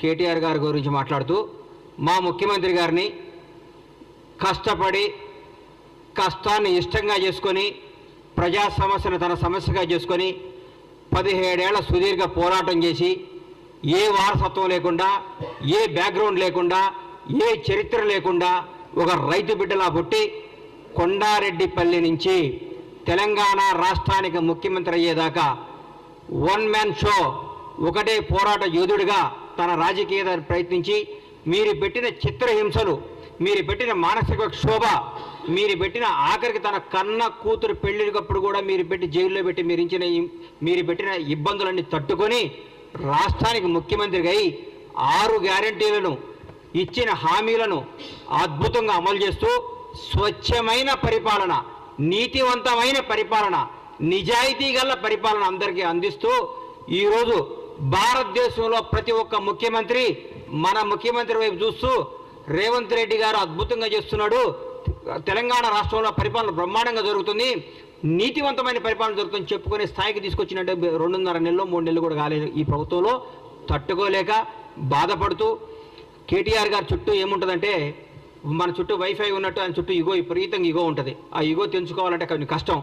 కేటీఆర్ గారి గురించి మాట్లాడుతూ మా ముఖ్యమంత్రి గారిని కష్టపడి కష్టాన్ని ఇష్టంగా చేసుకొని ప్రజా సమస్యను తన సమస్యగా చేసుకొని పదిహేడేళ్ళ సుదీర్ఘ పోరాటం చేసి ఏ వారసత్వం లేకుండా ఏ బ్యాక్గ్రౌండ్ లేకుండా ఏ చరిత్ర లేకుండా ఒక రైతు బిడ్డలా పుట్టి కొండారెడ్డిపల్లి నుంచి తెలంగాణ రాష్ట్రానికి ముఖ్యమంత్రి అయ్యేదాకా వన్ మ్యాన్ షో ఒకటే పోరాట యోధుడిగా తన రాజకీయ ప్రయత్నించి మీరు పెట్టిన చిత్రహింసలు మీరు పెట్టిన మానసిక క్షోభ మీరు పెట్టిన ఆఖరికి తన కన్న కూతురు పెళ్ళికప్పుడు కూడా మీరు పెట్టి జైల్లో పెట్టి మీరు ఇచ్చిన మీరు పెట్టిన ఇబ్బందులన్నీ తట్టుకొని రాష్ట్రానికి ముఖ్యమంత్రిగా అయి ఆరు గ్యారంటీలను ఇచ్చిన హామీలను అద్భుతంగా అమలు చేస్తూ స్వచ్ఛమైన పరిపాలన నీతివంతమైన పరిపాలన నిజాయితీ గల పరిపాలన అందరికీ అందిస్తూ ఈరోజు భారతదేశంలో ప్రతి ఒక్క ముఖ్యమంత్రి మన ముఖ్యమంత్రి వైపు చూస్తూ రేవంత్ రెడ్డి గారు అద్భుతంగా చేస్తున్నాడు. తెలంగాణ రాష్ట్రంలో పరిపాలన బ్రహ్మాండంగా జరుగుతుంది. నీతివంతమైన పరిపాలన జరుగుతుంది చెప్పుకునే స్థాయికి తీసుకొచ్చినట్టే రెండున్నర నెలలు మూడు నెలలు కూడా కాలేదు ఈ ప్రభుత్వంలో. తట్టుకోలేక బాధపడుతూ కేటీఆర్ గారి చుట్టూ ఏముంటుందంటే మన చుట్టూ వైఫై ఉన్నట్టు ఆయన చుట్టూ ఇగో విపరీతంగా ఇగో ఉంటుంది. ఆ ఇగో తెంచుకోవాలంటే కొన్ని కష్టం.